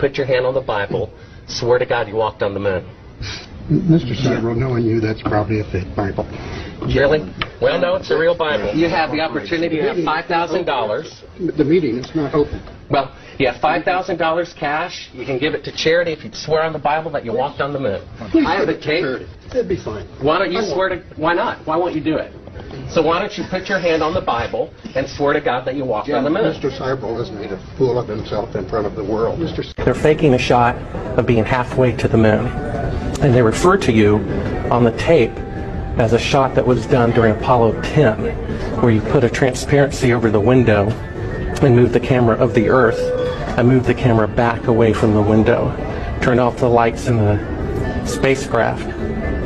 put your hand on the Bible, swear to God you walked on the moon. Mr. Cyril, knowing you, that's probably a fake Bible. Really? Well, no, it's a real Bible. You have the opportunity to have $5,000. The meeting is not open. Well, you have $5,000 cash. You can give it to charity if you swear on the Bible that you walked on the moon. I have put a it tape. to charity. It'd be fine. Why don't you swear to, why not? Why won't you do it? So why don't you put your hand on the Bible and swear to God that you walked on the moon? Mr. Cyril has made a fool of himself in front of the world. Mr. Cyril. They're faking a shot of being halfway to the moon. And they refer to you on the tape as a shot that was done during Apollo 10, where you put a transparency over the window and moved the camera of the Earth and moved the camera back away from the window, turned off the lights in the spacecraft,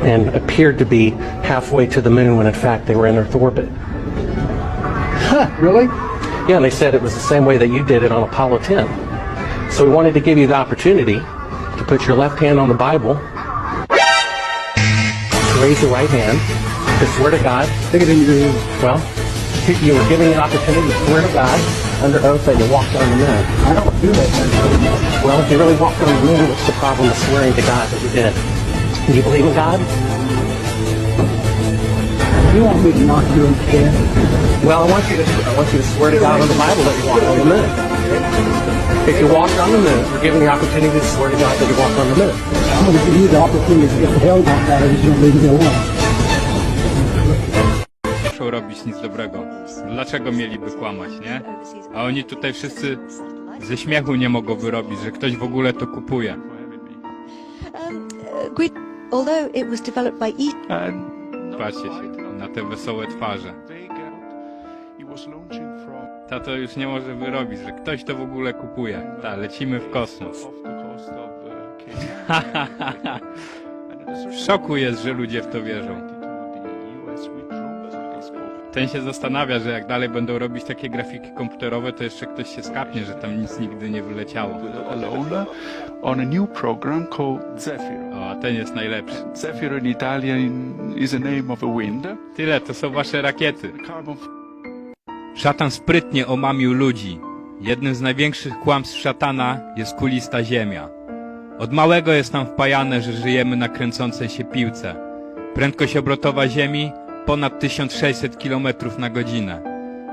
and appeared to be halfway to the moon when in fact they were in Earth orbit. Huh, really? Yeah, and they said it was the same way that you did it on Apollo 10. So we wanted to give you the opportunity to put your left hand on the Bible, raise your right hand, to swear to God. Well, you were given an opportunity to swear to God under oath that you walked on the moon. I don't do that. Well, if you really walked on the moon, what's the problem with swearing to God that you did? Do you believe in God? You want me to knock you in the head? Well, I want you to I want you to swear to God on the Bible that you walked on the moon. If you walked on the moon, you're given the opportunity to swear to God that you walked on the moon. I'm going to give you the opportunity to get the hell out of it. You don't leave me alone. muszą robić nic dobrego. Dlaczego mieliby kłamać, nie? A oni tutaj wszyscy ze śmiechu nie mogą wyrobić, że ktoś w ogóle to kupuje. Although it was developed by E. Patrzcie się na te wesołe twarze. Tato już nie może wyrobić, że ktoś to w ogóle kupuje. Ta, lecimy w kosmos. W szoku jest, że ludzie w to wierzą. Ten się zastanawia, że jak dalej będą robić takie grafiki komputerowe, to jeszcze ktoś się skapnie, że tam nic nigdy nie wyleciało. alone on a new program called Zephyr. O, ten jest najlepszy. Zephyr in Italian is the name of a wind. Tyle, to są wasze rakiety. Carbon Szatan sprytnie omamił ludzi. Jednym z największych kłamstw szatana jest kulista ziemia. Od małego jest nam wpajane, że żyjemy na kręcącej się piłce. Prędkość obrotowa Ziemi ponad 1600 km na godzinę.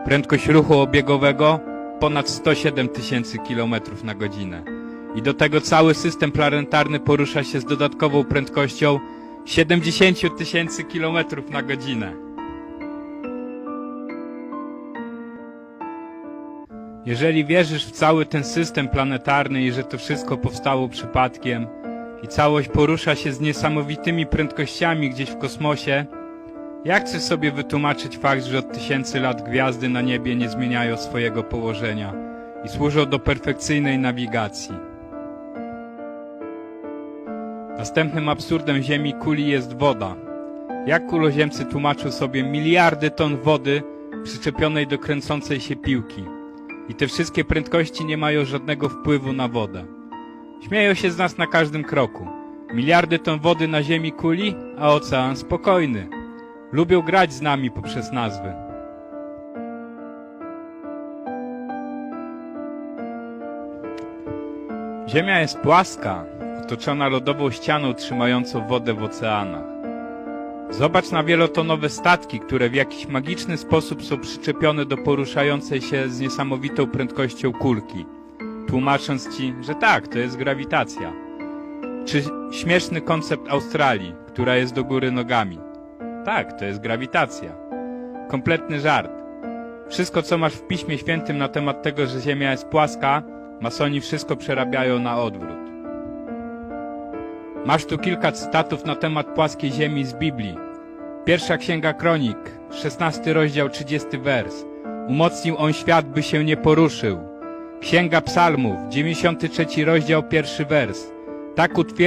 Prędkość ruchu obiegowego ponad 107 tysięcy km na godzinę. I do tego cały system planetarny porusza się z dodatkową prędkością 70 tysięcy km na godzinę. Jeżeli wierzysz w cały ten system planetarny i że to wszystko powstało przypadkiem i całość porusza się z niesamowitymi prędkościami gdzieś w kosmosie, jak chcesz sobie wytłumaczyć fakt, że od tysięcy lat gwiazdy na niebie nie zmieniają swojego położenia i służą do perfekcyjnej nawigacji? Następnym absurdem Ziemi kuli jest woda. Jak kuloziemcy tłumaczą sobie miliardy ton wody przyczepionej do kręcącej się piłki? I te wszystkie prędkości nie mają żadnego wpływu na wodę. Śmieją się z nas na każdym kroku. Miliardy ton wody na ziemi kuli, a ocean spokojny. Lubią grać z nami poprzez nazwy. Ziemia jest płaska, otoczona lodową ścianą trzymającą wodę w oceanach. Zobacz na wielotonowe statki, które w jakiś magiczny sposób są przyczepione do poruszającej się z niesamowitą prędkością kulki, tłumacząc ci, że tak, to jest grawitacja. Czy śmieszny koncept Australii, która jest do góry nogami. Tak, to jest grawitacja. Kompletny żart. Wszystko, co masz w Piśmie Świętym na temat tego, że Ziemia jest płaska, masoni wszystko przerabiają na odwrót. Masz tu kilka cytatów na temat płaskiej ziemi z Biblii. Pierwsza księga kronik, 16 rozdział, 30 wers. Umocnił on świat, by się nie poruszył. Księga psalmów, 93 rozdział, pierwszy wers. Tak utwierdził